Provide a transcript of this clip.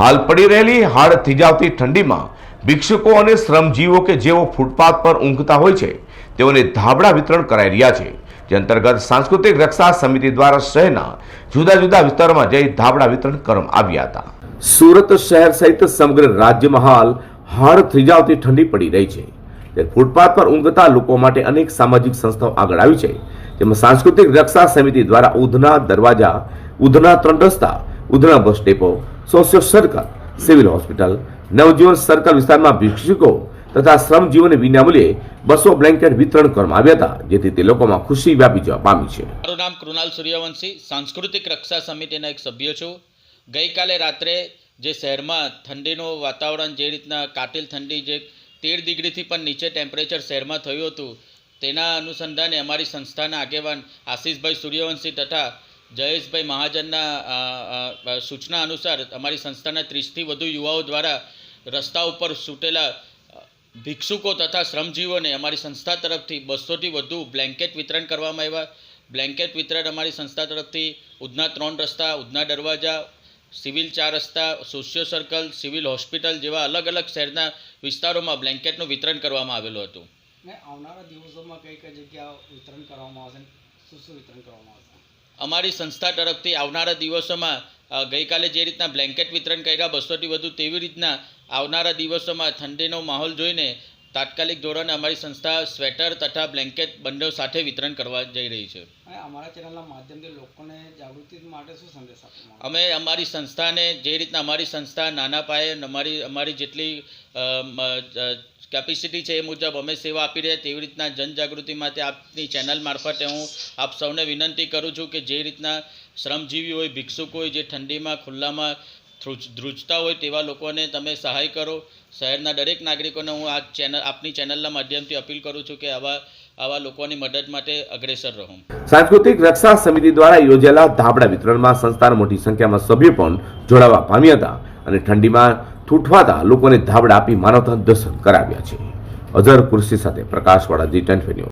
હાલ પડી રહેલી હાડ થીજાવતી ઠંડીમાં ભિક્ષુકો અને શ્રમજીવો કે જેઓ ફૂટપાથ પર ઊંઘતા હોય છે, તેઓને ધાબળા વિતરણ કરાઈ રહ્યા છે, જે અંતર્ગત સાંસ્કૃતિક રક્ષા સમિતિ દ્વારા શહેરના જુદા જુદા વિસ્તારોમાં જઈ ધાબળા વિતરણ કરવામાં આવ્યા હતા. સુરત શહેર સહિત સમગ્ર રાજ્યમાં હાલ હાડ થીજાવતી ઠંડી પડી રહી છે ફૂટપાથ પર ઊંઘતા લોકો માટે અનેક સામાજિક સંસ્થાઓ આગળ આવી છે, જેમાં સાંસ્કૃતિક રક્ષા સમિતિ દ્વારા ઉધના દરવાજા, ઉધના ત્રણ રસ્તા, Udhna bus depot socio circle, civil hospital, Navjivan circle વિસ્તારમાં ભિક્ષુકો તથા શ્રમજીવન વિનામૂલ્યે બસો બ્લેન્કેટ વિતરણ કરવામાં આવ્યા હતા, જેથી તે લોકોમાં ખુશી વ્યાપી જવા પામી છે. મારું નામ કૃણાલ સૂર્યવંશી, સાંસ્કૃતિક રક્ષા સમિતિના એક સભ્ય છું. ગઈકાલે રાત્રે જે શહેરમાં ઠંડીનું વાતાવરણ જે રીતના કાતિલ ઠંડી જે તેર ડિગ્રીથી પણ નીચે ટેમ્પરેચર શહેરમાં થયું હતું, તેના અનુસંધાને અમારી સંસ્થાના આગેવાન આશીષભાઈ સૂર્યવંશી તથા જયેશભાઈ મહાજનના સૂચના અનુસાર અમારી સંસ્થાના ત્રીસથી વધુ યુવાઓ દ્વારા રસ્તા ઉપર સૂટેલા ભિક્ષુકો તથા શ્રમજીવોને અમારી સંસ્થા તરફથી બસોથી વધુ બ્લેન્કેટ વિતરણ કરવામાં આવ્યા. બ્લેન્કેટ વિતરણ અમારી સંસ્થા તરફથી ઉધના ત્રણ રસ્તા, ઉધના દરવાજા, સિવિલ ચાર રસ્તા, સોશિયો સર્કલ, સિવિલ હોસ્પિટલ જેવા અલગ અલગ શહેરના વિસ્તારોમાં બ્લેન્કેટનું વિતરણ કરવામાં આવેલું હતું. આવનારા દિવસોમાં કઈ કઈ જગ્યા વિતરણ કરવામાં આવશે શું શું વિતરણ કરવામાં આવશે? અમારી સંસ્થા તરફથી આવનારા દિવસોમાં ગઈકાલે જે રીતના બ્લેન્કેટ વિતરણ કર્યા બસોથી વધુ તેવી રીતના આવનારા દિવસોમાં ઠંડીનો માહોલ જોઈને તાત્કાલિક ધોરણે અમારી સંસ્થા સ્વેટર તથા બ્લેન્કેટ બંને સાથે વિતરણ કરવા જઈ રહી છે. અમારા ચેનલના માધ્યમથી લોકોને જાગૃતિ માટે શું સંદેશ આપવામાં અમે અમારી સંસ્થાને જે રીતના અમારી સંસ્થા નાના પાયે અમારી અમારી જેટલી કેપેસિટી છે એ મુજબ અમે સેવા આપી રહ્યા તેવી રીતના જનજાગૃતિ માટે આપની ચેનલ મારફતે હું આપ સૌને વિનંતી કરું છું કે જે રીતના શ્રમજીવી હોય, ભિક્ષુક હોય, જે ઠંડીમાં, ખુલ્લામાં ધ્રુજતા હોય તેવા લોકોને તમે સહાય કરો. શહેરના દરેક નાગરિકોને હું આ ચેનલ, આપની ચેનલના માધ્યમથી અપીલ કરું છું કે આવા આવા લોકોની મદદ માટે અગ્રેસર રહો. સાંસ્કૃતિક રક્ષા સમિતિ દ્વારા યોજેલા ધાબળા વિતરણમાં સંસ્થાના મોટી સંખ્યામાં સભ્યો પણ જોડાવા પામ્યા હતા અને ઠંડીમાં ઠૂઠવાતા લોકોને ધાબળા આપી માનવતા દર્શન કરાવ્યા છે. અઝર કુર્સી સાથે પ્રકાશવાળા જી ટેન